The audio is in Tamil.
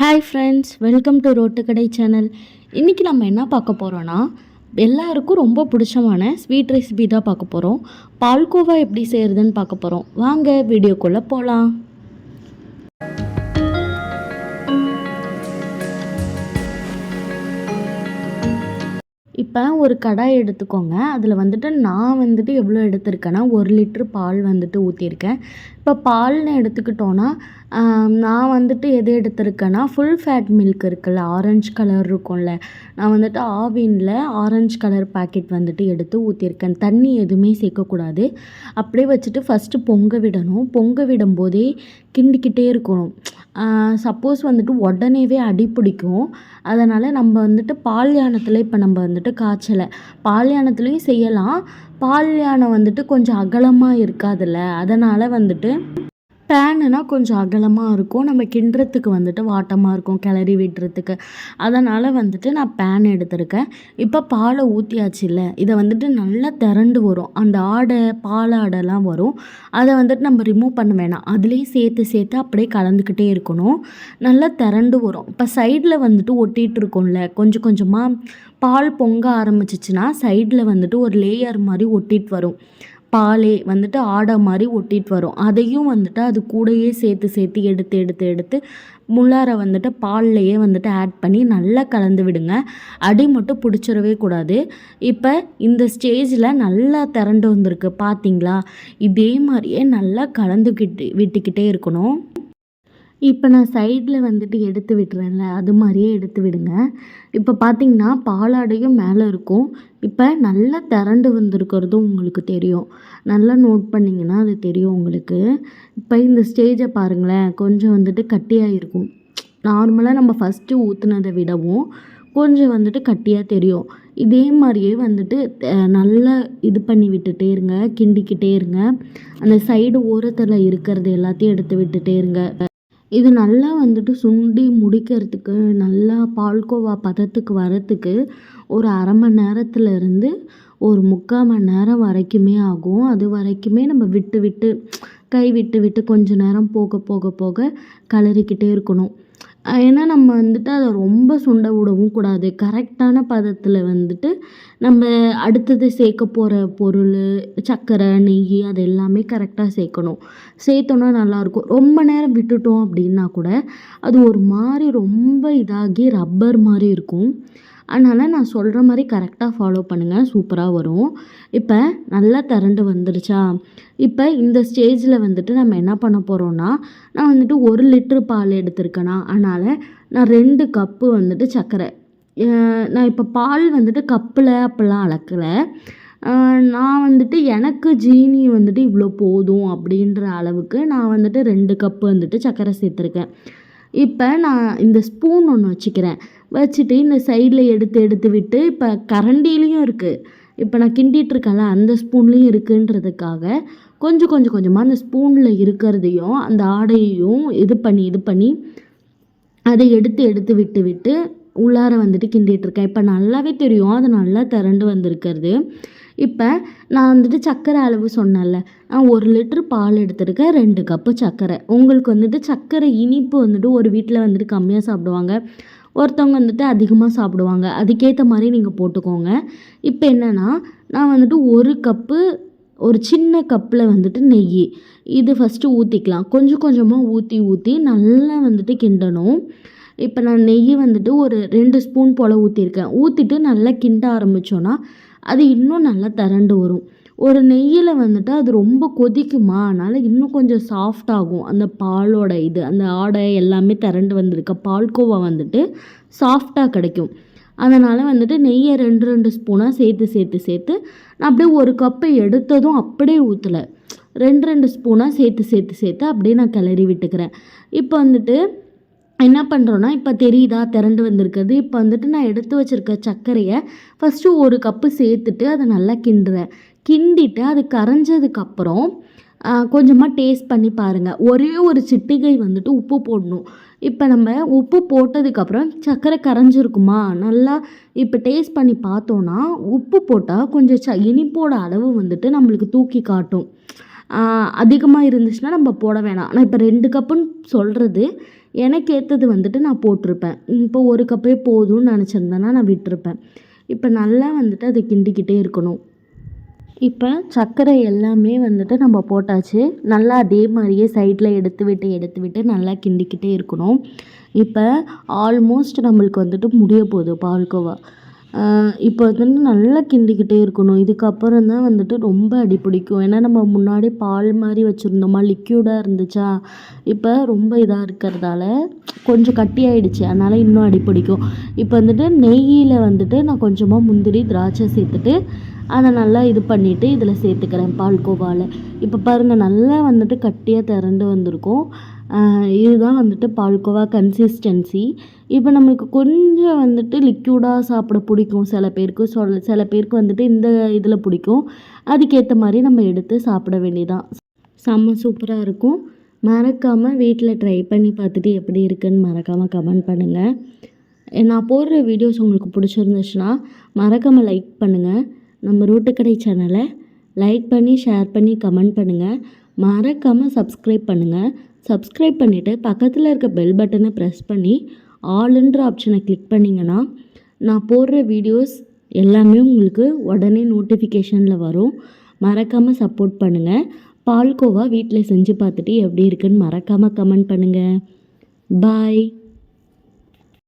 ஹாய் ஃப்ரெண்ட்ஸ் வெல்கம் டு ரோட்டுக்கடை சேனல் இன்றைக்கி நம்ம என்ன பார்க்க போகிறோன்னா எல்லாருக்கும் ரொம்ப பிடிச்சமான ஸ்வீட் ரெசிபி தான் பார்க்க போகிறோம் பால்கோவா எப்படி செய்கிறதுன்னு பார்க்க போகிறோம் வாங்க வீடியோக்குள்ளே போகலாம் இப்போ ஒரு கடாய் எடுத்துக்கோங்க. அதில் வந்துட்டு நான் வந்துட்டு எவ்வளோ எடுத்திருக்கேன்னா ஒரு லிட்ரு பால் வந்துட்டு ஊற்றியிருக்கேன் இப்போ பால்னு எடுத்துக்கிட்டோன்னா நான் வந்துட்டு எது எடுத்திருக்கேன்னா ஃபுல் ஃபேட் மில்க் இருக்குல்ல ஆரஞ்சு கலர் இருக்கும்ல. நான் வந்துட்டு ஆவினில் ஆரஞ்சு கலர் பாக்கெட் வந்துட்டு எடுத்து ஊற்றிருக்கேன் தண்ணி எதுவுமே சேர்க்கக்கூடாது. அப்படியே வச்சுட்டு ஃபஸ்ட்டு பொங்க விடணும். பொங்க விடும்போதே கிண்டிக்கிட்டே இருக்கணும். சப்போஸ் வந்துட்டு உடனேவே அடி பிடிக்கும். அதனால் நம்ம வந்துட்டு பால் யானத்தில் இப்போ நம்ம வந்துட்டு காய்ச்சலை. பாலியானத்துலேயும் செய்யலாம். பால்யாணம் வந்துட்டு கொஞ்சம் அகலமாக இருக்காதுல்ல. அதனால் வந்துட்டு பேனுனா கொஞ்சம் அகலமாக இருக்கும். நம்ம கிண்டுறதுக்கு வந்துட்டு வாட்டமாக இருக்கும் கிளறி விடுறதுக்கு. அதனால் வந்துட்டு நான் பேன் எடுத்திருக்கேன். இப்போ பாலை ஊற்றியாச்சு இல்லை இதை வந்துட்டு நல்லா திரண்டு வரும். அந்த ஆடை பால் ஆடைலாம் வரும். அதை வந்துட்டு நம்ம ரிமூவ் பண்ண வேணாம். அதுலேயே சேர்த்து சேர்த்து அப்படியே கலந்துக்கிட்டே இருக்கணும். நல்லா திரண்டு வரும். இப்போ சைடில் வந்துட்டு ஒட்டிகிட்டு இருக்கோம்ல கொஞ்சம் கொஞ்சமாக பால் பொங்க ஆரம்பிச்சிச்சுன்னா சைடில் வந்துட்டு ஒரு லேயர் மாதிரி ஒட்டிட்டு வரும். பாலே வந்துட்டு ஆடை மாதிரி ஒட்டிட்டு வரும். அதையும் வந்துட்டு அது கூடயே சேர்த்து சேர்த்து எடுத்து எடுத்து எடுத்து முள்ளாரை வந்துட்டு பால்லையே வந்துட்டு ஆட் பண்ணி நல்லா கலந்து விடுங்க. அடி மட்டும் பிடிச்சிடவே கூடாது. இப்போ இந்த ஸ்டேஜில் நல்லா திரண்டு வந்திருக்கு. பார்த்தீங்களா இதே மாதிரியே நல்லா கலந்துக்கிட்டு விட்டுக்கிட்டே இருக்கணும். இப்போ நான் சைடில் வந்துட்டு எடுத்து விட்டுறேன்ல அது மாதிரியே எடுத்து விடுங்க. இப்போ பார்த்தீங்கன்னா பாலாடையும் மேலே இருக்கும். இப்போ நல்லா திரண்டு வந்திருக்கிறதும் உங்களுக்கு தெரியும். நல்லா நோட் பண்ணிங்கன்னா அது தெரியும் உங்களுக்கு. இப்போ இந்த ஸ்டேஜை பாருங்களேன் கொஞ்சம் வந்துட்டு கட்டியாக இருக்கும். நார்மலாக நம்ம ஃபஸ்ட்டு ஊற்றுனதை விடவும் கொஞ்சம் வந்துட்டு கட்டியாக தெரியும். இதே மாதிரியே வந்துட்டு நல்லா இது பண்ணி விட்டுட்டே இருங்க கிண்டிக்கிட்டே இருங்க. அந்த சைடு ஓரத்தில் இருக்கிறது எல்லாத்தையும் எடுத்து விட்டுட்டே இருங்க. இது நல்லா வந்துட்டு சுண்டி முடிக்கிறதுக்கு நல்லா பால்கோவா பதத்துக்கு வரத்துக்கு ஒரு அரை மணி நேரத்தில் இருந்து ஒரு முக்கால் மணி நேரம் வரைக்குமே ஆகும். அது வரைக்குமே நம்ம விட்டு விட்டு கை விட்டு விட்டு கொஞ்சம் நேரம் போக போக போக கிளறிக்கிட்டே இருக்கணும். ஏன்னா நம்ம வந்துட்டு அதை ரொம்ப சுண்ட விடவும் கூடாது. கரெக்டான பதத்தில் வந்துட்டு நம்ம அடுத்தது சேர்க்க போகிற பொருள் சக்கரை நெய் அது எல்லாமே கரெக்டாக சேர்க்கணும். சேர்த்தோன்னா நல்லாயிருக்கும். ரொம்ப நேரம் விட்டுட்டோம் அப்படின்னா கூட அது ஒரு மாதிரி ரொம்ப இதாகி ரப்பர் மாதிரி இருக்கும். அதனால் நான் சொல்கிற மாதிரி கரெக்டாக ஃபாலோ பண்ணுங்கள் சூப்பராக வரும். இப்போ நல்லா திரண்டு வந்துருச்சா? இப்போ இந்த ஸ்டேஜில் வந்துட்டு நம்ம என்ன பண்ண போகிறோன்னா நான் வந்துட்டு ஒரு லிட்ரு பால் எடுத்திருக்கேனா? அதனால் நான் ரெண்டு கப்பு வந்துட்டு சர்க்கரை. நான் இப்போ பால் வந்துட்டு கப்பில் அப்படிலாம் அளக்கலை. நான் வந்துட்டு எனக்கு ஜீனி வந்துட்டு இவ்வளோ போதும் அப்படின்ற அளவுக்கு நான் வந்துட்டு ரெண்டு கப்பு வந்துட்டு சர்க்கரை சேர்த்துருக்கேன். இப்போ நான் இந்த ஸ்பூன் ஒன்று வச்சுக்கிறேன். வச்சுட்டு இந்த சைடில் எடுத்து எடுத்து விட்டு இப்போ கரண்டிலையும் இருக்குது இப்போ நான் கிண்டிகிட்ருக்கேன்ல அந்த ஸ்பூன்லேயும் இருக்குன்றதுக்காக கொஞ்சம் கொஞ்சம் கொஞ்சமாக அந்த ஸ்பூனில் இருக்கிறதையும் அந்த ஆடையையும் இது பண்ணி இது பண்ணி அதை எடுத்து எடுத்து விட்டு விட்டு உள்ளார வந்துட்டு கிண்டிகிட்ருக்கேன் இப்போ நல்லாவே தெரியும் அது நல்லா திரண்டு வந்திருக்கிறது. இப்போ நான் வந்துட்டு சர்க்கரை அளவு சொன்னேன்ல நான் ஒரு லிட்ரு பால் எடுத்திருக்கேன் ரெண்டு கப்பு சர்க்கரை உங்களுக்கு வந்துட்டு சர்க்கரை இனிப்பு வந்துட்டு ஒரு வீட்டில் வந்துட்டு கம்மியாக சாப்பிடுவாங்க. ஒருத்தவங்க வந்துட்டு அதிகமாக சாப்பிடுவாங்க. அதுக்கேற்ற மாதிரி நீங்கள் போட்டுக்கோங்க. இப்போ என்னென்னா நான் வந்துட்டு ஒரு கப்பு ஒரு சின்ன கப்பில் வந்துட்டு நெய். இது ஃபஸ்ட்டு ஊற்றிக்கலாம் கொஞ்சம் கொஞ்சமாக ஊற்றி ஊற்றி நல்லா வந்துட்டு கிண்டணும். இப்போ நான் நெய் வந்துட்டு ஒரு ரெண்டு ஸ்பூன் போல் ஊற்றிருக்கேன் ஊற்றிட்டு நல்லா கிண்ட ஆரம்பித்தோன்னா அது இன்னும் நல்லா திரண்டு வரும். ஒரு நெய்யில் வந்துட்டு அது ரொம்ப கொதிக்குமா? அதனால் இன்னும் கொஞ்சம் சாஃப்டாகும் அந்த பாலோட இது அந்த ஆடை எல்லாமே திரண்டு வந்திருக்க. பால்கோவா வந்துட்டு சாஃப்டாக கிடைக்கும். அதனால் வந்துட்டு நெய்யை ரெண்டு ரெண்டு ஸ்பூனாக சேர்த்து சேர்த்து சேர்த்து நான் அப்படியே ஒரு கப்பை எடுத்ததும் அப்படியே ஊற்றலை ரெண்டு ரெண்டு ஸ்பூனாக சேர்த்து சேர்த்து சேர்த்து அப்படியே நான் கிளறி விட்டுக்கிறேன். இப்போ வந்துட்டு என்ன பண்ணுறோன்னா இப்போ தெரியுதா? திரண்டு வந்திருக்கிறது. இப்போ வந்துட்டு நான் எடுத்து வச்சுருக்க சர்க்கரையை ஃபஸ்ட்டு ஒரு கப்பு சேர்த்துட்டு அதை நல்லா கிண்டுறேன் கிண்டிட்டு அது கரைஞ்சதுக்கப்புறம் கொஞ்சமாக டேஸ்ட் பண்ணி பாருங்கள் ஒரே ஒரு சிட்டிகை வந்துட்டு உப்பு போடணும். இப்போ நம்ம உப்பு போட்டதுக்கப்புறம் சர்க்கரை கரைஞ்சிருக்குமா? நல்லா இப்போ டேஸ்ட் பண்ணி பார்த்தோன்னா உப்பு போட்டால் கொஞ்சம் ச இனிப்போட அளவு வந்துட்டு நம்மளுக்கு தூக்கி காட்டும். அதிகமாக இருந்துச்சுன்னா நம்ம போட வேணாம். நான் இப்போ ரெண்டு கப்புன்னு சொல்கிறது எனக்கு ஏற்றது வந்துட்டு நான் போட்டிருப்பேன். இப்போ ஒரு கப்பே போதும்னு நினச்சிருந்தேன்னா நான் விட்டுருப்பேன். இப்போ நல்லா வந்துட்டு அதை கிண்டிக்கிட்டே இருக்கணும். இப்போ சர்க்கரை எல்லாமே வந்துட்டு நம்ம போட்டாச்சு. நல்லா அதே மாதிரியே சைடில் எடுத்து விட்டு எடுத்து விட்டு நல்லா கிண்டிக்கிட்டே இருக்கணும். இப்போ ஆல்மோஸ்ட் நம்மளுக்கு வந்துட்டு முடிய போகுது பால்கோவா. இப்போ வந்துட்டு நல்லா கிண்டிக்கிட்டே இருக்கணும். இதுக்கப்புறம் தான் வந்துட்டு ரொம்ப அடி பிடிக்கும். ஏன்னா நம்ம முன்னாடி பால் மாதிரி வச்சுருந்தோமா? லிக்யூடாக இருந்துச்சா? இப்போ ரொம்ப இதாக இருக்கிறதால கொஞ்சம் கட்டி ஆயிடுச்சு. அதனால் இன்னும் அடி பிடிக்கும். இப்போ வந்துட்டு நெய்யில் வந்துட்டு நான் கொஞ்சமாக முந்திரி திராட்சை சேர்த்துட்டு அதை நல்லா இது பண்ணிவிட்டு இதில் சேர்த்துக்கிறேன் பால்கோவாவில் இப்போ பாருங்கள் நல்லா வந்துட்டு கட்டியாக திரண்டு வந்திருக்கும். இதுதான் வந்துட்டு பால்கோவா கன்சிஸ்டன்சி இப்போ நம்மளுக்கு கொஞ்சம் வந்துட்டு லிக்யூடாக சாப்பிட பிடிக்கும். சில பேருக்கு சொல் சில பேருக்கு வந்துட்டு இந்த இதில் பிடிக்கும். அதுக்கேற்ற மாதிரி நம்ம எடுத்து சாப்பிட வேண்டியதான் செம்ம சூப்பராக இருக்கும். மறக்காமல் வீட்டில் ட்ரை பண்ணி பார்த்துட்டு எப்படி இருக்குன்னு மறக்காமல் கமெண்ட் பண்ணுங்கள் நான் போடுற வீடியோஸ் உங்களுக்கு பிடிச்சிருந்துச்சுன்னா மறக்காமல் லைக் பண்ணுங்கள் நம்ம ரோட்டுக்கடை சேனலை லைக் பண்ணி ஷேர் பண்ணி கமெண்ட் பண்ணுங்கள் மறக்காமல் சப்ஸ்கிரைப் பண்ணுங்கள் சப்ஸ்கிரைப் பண்ணிவிட்டு பக்கத்தில் இருக்க பெல் பட்டனை ப்ரெஸ் பண்ணி ஆளுன்ற ஆப்ஷனை கிளிக் பண்ணிங்கன்னா நான் போடுற வீடியோஸ் எல்லாமே உங்களுக்கு உடனே நோட்டிஃபிகேஷனில் வரும். மறக்காமல் சப்போர்ட் பண்ணுங்கள் பால்கோவா வீட்டில் செஞ்சு பார்த்துட்டு எப்படி இருக்குன்னு மறக்காமல் கமெண்ட் பண்ணுங்கள் பாய்